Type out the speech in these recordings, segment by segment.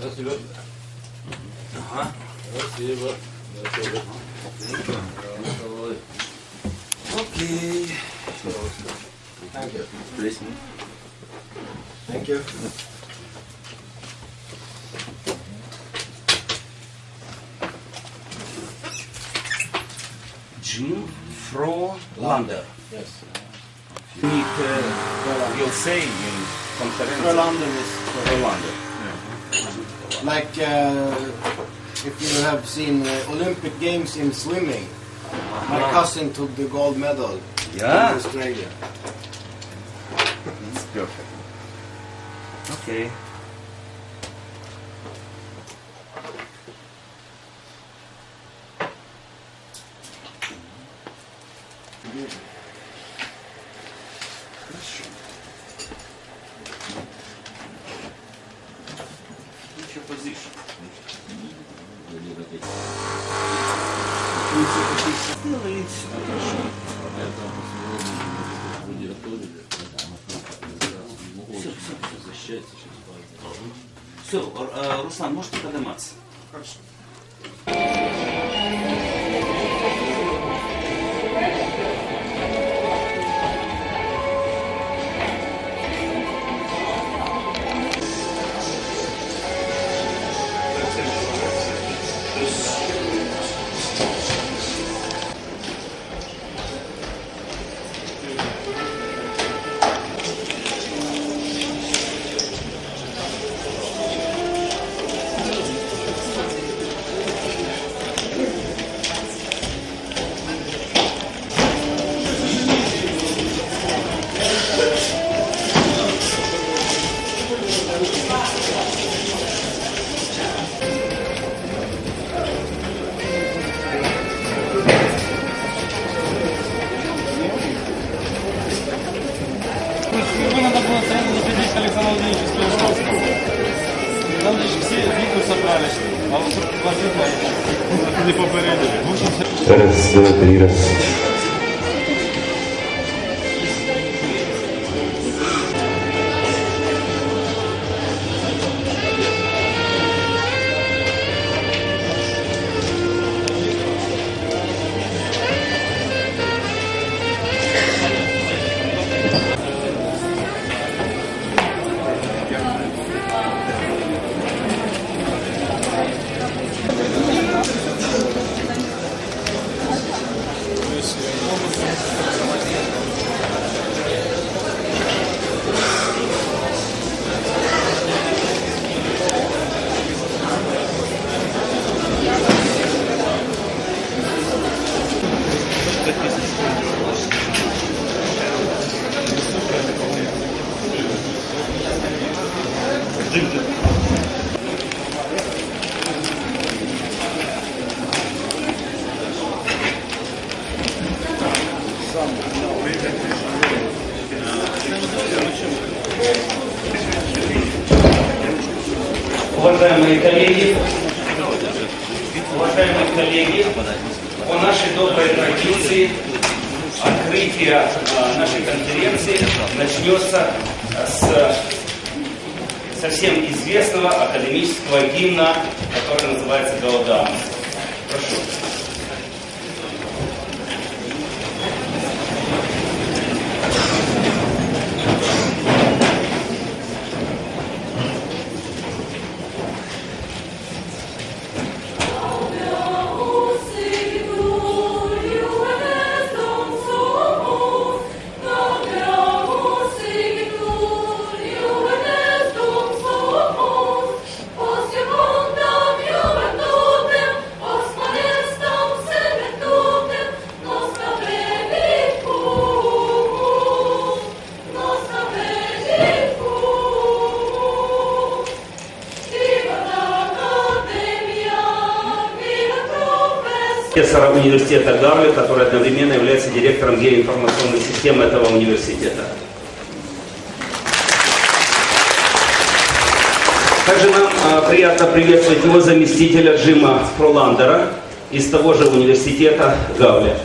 Let's. Uh-huh. Okay. Thank you. Listen. Thank you. June Frolander. Yes. You need, uh, you'll say in conference. Frolander is Frolander like uh, if you have seen uh, Olympic Games in swimming. My cousin took the gold medal Yeah. in Australia. It's perfect. Okay. Все, Руслан, можете подниматься. Хорошо. ですね。Уважаемые коллеги, уважаемые коллеги, по нашей доброй традиции открытие э, нашей конференции начнется с совсем известного академического гимна, который называется «Гаудамус». Профессора университета Гарли, который одновременно является директором геоинформационной системы этого университета. Также нам а, приятно приветствовать его заместителя Джима Фроландера из того же университета Гавля.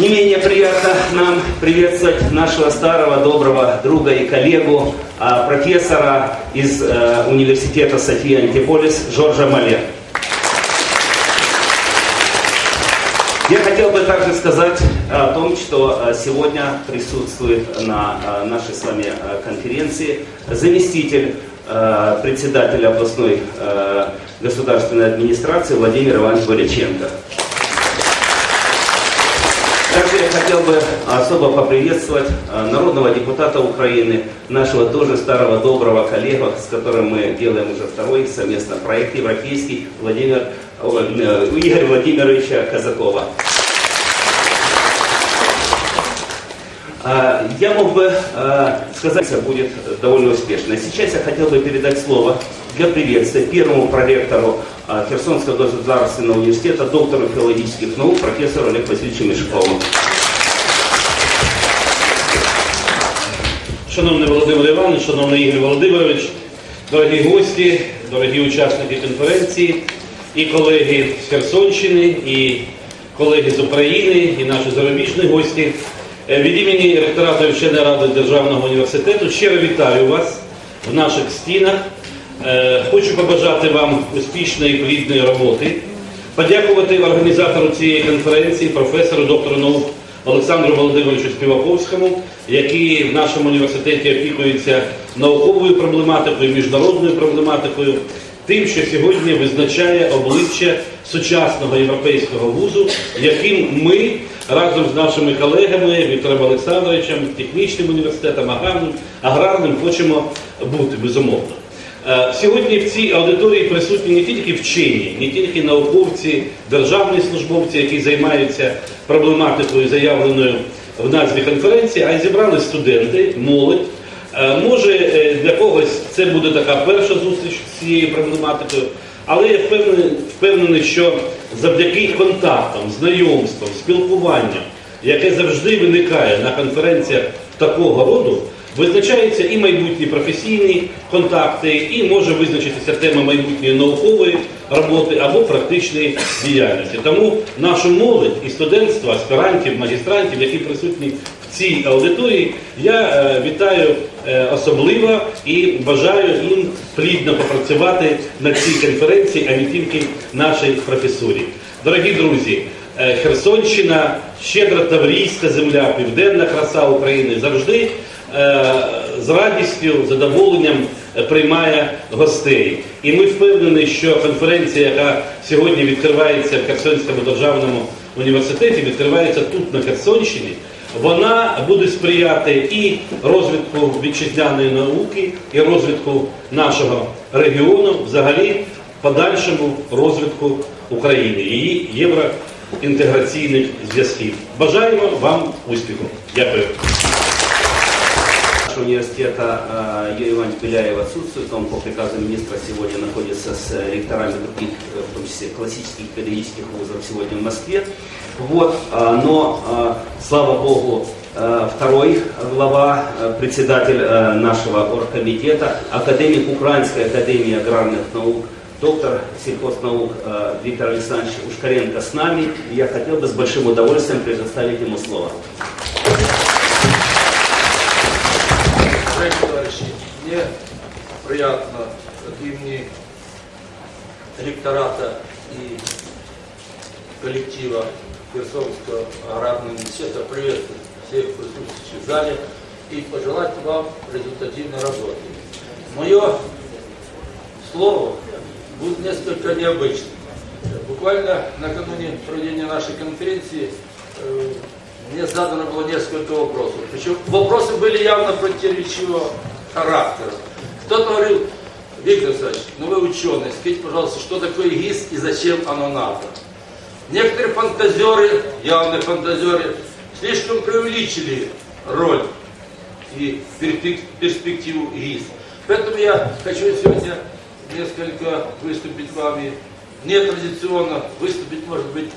Не менее приятно нам приветствовать нашего старого доброго друга и коллегу, а, профессора из э, университета София Антиполис Жоржа Мале. Я хотел бы также сказать о том, что э, сегодня присутствует на э, нашей с вами конференции заместитель председателя областной государственной администрации Владимир Иванович Боряченко. Также я хотел бы особо поприветствовать э, народного депутата Украины, нашего тоже старого доброго коллегу, с которым мы делаем уже второй совместно проект европейский, Владимир, э, Игоря Владимировича Казакова. А, Я мог бы э, сказать, что будет довольно успешно. Сейчас я хотел бы передать слово для приветствия первому проректору э, Херсонского государственного университета, доктору филологических наук, профессору Олегу Васильевичу Мешкову. Шановний Володимир Іванович, шановний Ігор Володимирович, дорогі гості, дорогі учасники конференції, і колеги з Херсонщини, і колеги з України, і наші зарубіжні гості. Е, Від імені ректорату Вченої ради Державного університету щиро вітаю вас в наших стінах. Е, Хочу побажати вам успішної плідної роботи, подякувати організатору цієї конференції, професору, доктору наук Олександру Володимировичу Співаковському, який в нашому університеті опікується науковою проблематикою, міжнародною проблематикою, тим, що сьогодні визначає обличчя сучасного європейського вузу, яким ми разом з нашими колегами Віктором Олександровичем, технічним університетом, аграрним, аграрним хочемо бути безумовно. Е, Сьогодні в цій аудиторії присутні не тільки вчені, не тільки науковці, державні службовці, які займаються проблематикою, заявленою в назві конференції, а й зібрали студенти, молодь. Е, Може, е, для когось це буде така перша зустріч з цією проблематикою, але я впевнений, впевнений, що завдяки контактам, знайомствам, спілкуванням, яке завжди виникає на конференціях такого роду, Визначаються і майбутні професійні контакти, і може визначитися тема майбутньої наукової роботи або практичної діяльності. Тому нашу молодь і студентство, аспірантів, магістрантів, які присутні в цій аудиторії, я е, вітаю е, особливо і бажаю їм плідно попрацювати на цій конференції, а не тільки нашій професурі. Дорогі друзі, е, Херсонщина, щедра таврійська земля, південна краса України завжди з радістю, задоволенням е, приймає гостей. І ми впевнені, що конференція, яка сьогодні відкривається в Херсонському державному університеті, відкривається тут на Херсонщині. Вона буде сприяти і розвитку вітчизняної науки, і розвитку нашого регіону, взагалі подальшому розвитку України, її євроінтеграційних зв'язків. Бажаємо вам успіху. Дякую. Нашего университета э, Юрий Иванович Беляев отсутствует, он по приказу министра сегодня находится с э, ректорами других, э, в том числе классических педагогических вузов сегодня в Москве. Вот, но, слава богу, второй глава, председатель нашего оргкомитета, академик Украинской академии аграрных наук, доктор сельхознаук Виктор Александрович Ушкаренко с нами. Я хотел бы с большим удовольствием предоставить ему слово. Мне приятно от имени ректората и коллектива Херсонского аграрного университета приветствовать всех присутствующих в зале и пожелать вам результативной работы. Мое слово будет несколько необычным. Буквально накануне проведения нашей конференции э, мне задано было несколько вопросов. Причем вопросы были явно противоречивого характера. Кто-то говорил, Виктор Александрович, ну вы ученый, скажите, пожалуйста, что такое ГИС и зачем оно надо? Некоторые фантазеры, явные фантазеры, слишком преувеличили роль и перспек- перспективу ГИС. Поэтому я хочу сегодня несколько выступить вами нетрадиционно, выступить, может быть,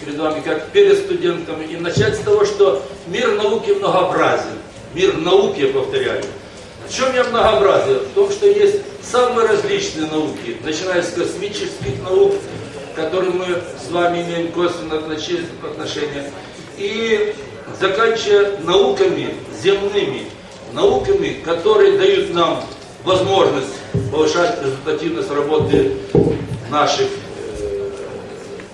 перед вами как перед студентами и начать с того, что мир науки многообразен. Мир науки, я повторяю. В чем я многообразие? В том, что есть самые различные науки, начиная с космических наук, к которым мы с вами имеем косвенное отношение, и заканчивая науками земными, науками, которые дают нам возможность повышать результативность работы наших э,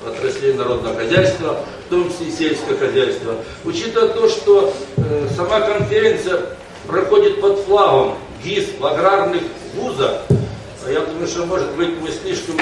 отраслей народного хозяйства, в том числе и сельское хозяйство. Учитывая то, что э, сама конференция проходит под флагом ГИС в аграрных вузах, я думаю, что, может быть, мы слишком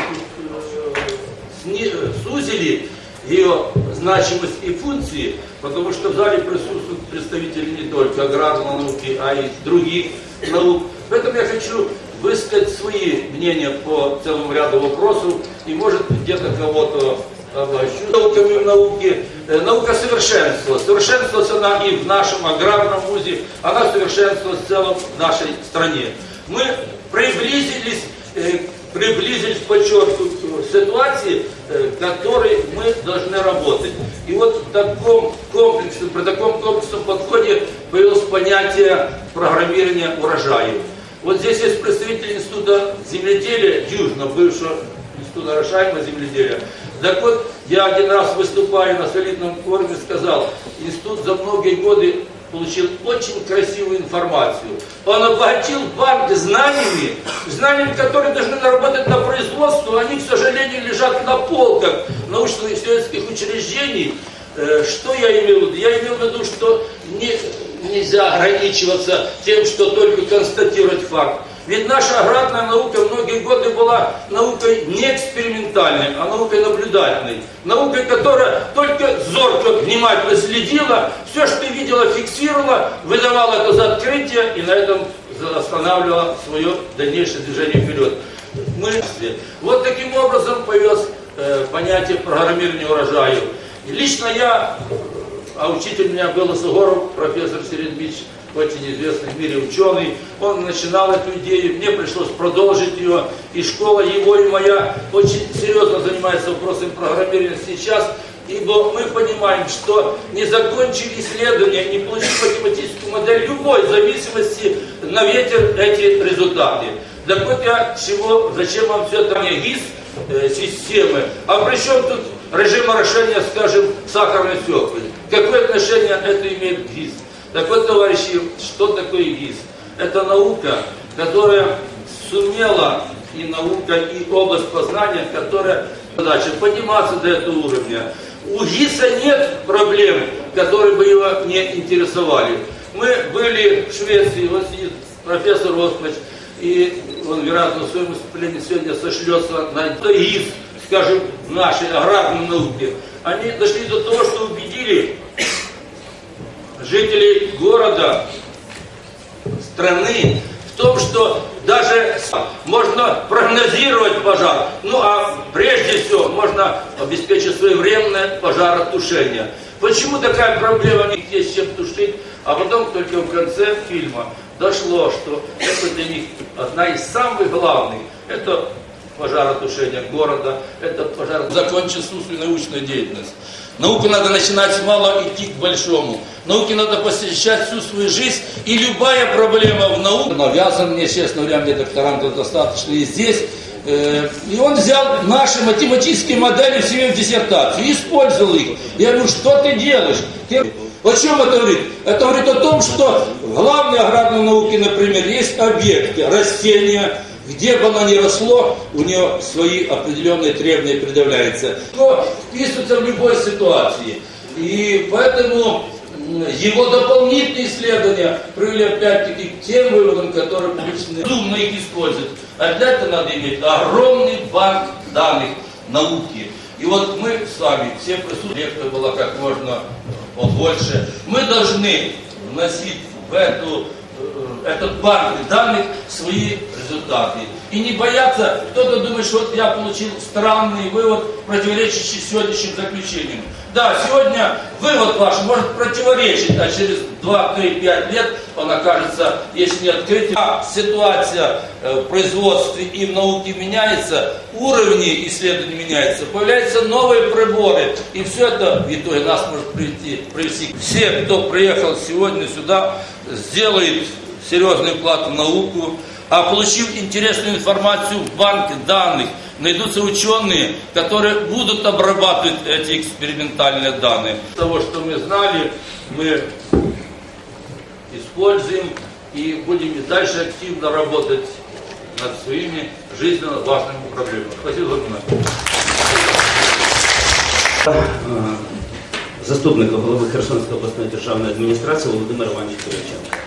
э, сузили ее значимость и функции, потому что в зале присутствуют представители не только аграрной науки, а и других наук. Поэтому я хочу высказать свои мнения по целому ряду вопросов и, может, где-то кого-то обращу. Науками в науке. Э, Наука совершенства. Совершенствовалась она и в нашем аграрном вузе, она совершенствовалась в целом в нашей стране. Мы приблизились, э, приблизились, подчеркиваю, к ситуации, э, в которой мы должны работать. И вот в таком комплексном, при таком комплексном подходе появилось понятие программирования урожаев. Вот здесь есть представитель Института земледелия Южно, бывшего Института орошаемого земледелия. Так вот, я один раз выступая на солидном форуме сказал, институт за многие годы получил очень красивую информацию. Он обогатил банк знаниями, знаниями, которые должны наработать на производство, они, к сожалению, лежат на полках научно-исследовательских учреждений. Э, Что я имел в виду? Я имел в виду, что не, нельзя ограничиваться тем, что только констатировать факт. Ведь наша аграрная наука многие годы была наукой не экспериментальной, а наукой наблюдательной. Наукой, которая только зорко, внимательно следила, все, что видела, фиксировала, выдавала это за открытие и на этом останавливала свое дальнейшее движение вперед. Мы, вот таким образом появилось э, понятие программирования урожаев. И лично я, а учитель у меня был Сугоров, профессор Середмич, очень известный в мире ученый, он начинал эту идею, мне пришлось продолжить ее, и школа его и моя очень серьезно занимается вопросом программирования сейчас, ибо мы понимаем, что не закончив исследования, не получив математическую модель любой зависимости, на ветер эти результаты. Так вот я чего, зачем вам все это мне ГИС э, системы, а при чем тут режим орошения, скажем, сахарной свеклы? Какое отношение это имеет к ГИС? Так вот, товарищи, что такое ГИС? Это наука, которая сумела, и наука, и область познания, которая задача подниматься до этого уровня. У ГИСа нет проблем, которые бы его не интересовали. Мы были в Швеции, вот сидит профессор Осмач, и он, вероятно, в своем выступлении сегодня сошлется на ГИС, скажем, нашей аграрной науки. Они дошли до того, что убедили жителей города, страны в том, что даже можно прогнозировать пожар, ну а прежде всего можно обеспечить своевременное пожаротушение. Почему такая проблема, есть чем тушить, а потом только в конце фильма дошло, что это для них одна из самых главных, это пожаротушение города, это пожар... Закончить всю научную деятельность. Науку надо начинать с малого, идти к большому. Науке надо посвящать всю свою жизнь, и любая проблема в науке... Навязан мне, честно говоря, мне докторантов достаточно и здесь. Э, И он взял наши математические модели в себе в диссертацию и использовал их. Я говорю, что ты делаешь? Ты... О чем это говорит? Это говорит о том, что в главной аграрной науке, например, есть объекты, растения, где бы оно ни росло, у него свои определенные требования предъявляются. Но вписывается в любой ситуации. И поэтому его дополнительные исследования привели опять-таки к тем выводам, которые публичны. Разумно их использовать. А для этого надо иметь огромный банк данных науки. И вот мы с вами, все присутствующие, лекция была как можно побольше, мы должны вносить в эту этот банк данных свои результаты. И не бояться, кто-то думает, что вот я получил странный вывод, противоречащий сегодняшним заключениям. Да, сегодня вывод ваш может противоречить, а через 2, 3, 5 лет он окажется, если не открытием. А ситуация э, в производстве и в науке меняется, уровни исследований меняются, появляются новые приборы, и все это в итоге нас может привести, привести. Все, кто приехал сегодня сюда, сделает серьезный вклад в науку, а получив интересную информацию в банке данных, найдутся ученые, которые будут обрабатывать эти экспериментальные данные. Того, что мы знали, мы используем и будем и дальше активно работать над своими жизненно важными проблемами. Спасибо за внимание. Е, Заступника голови Херсонської обласної державної адміністрації Володимира Івановича Кириченка.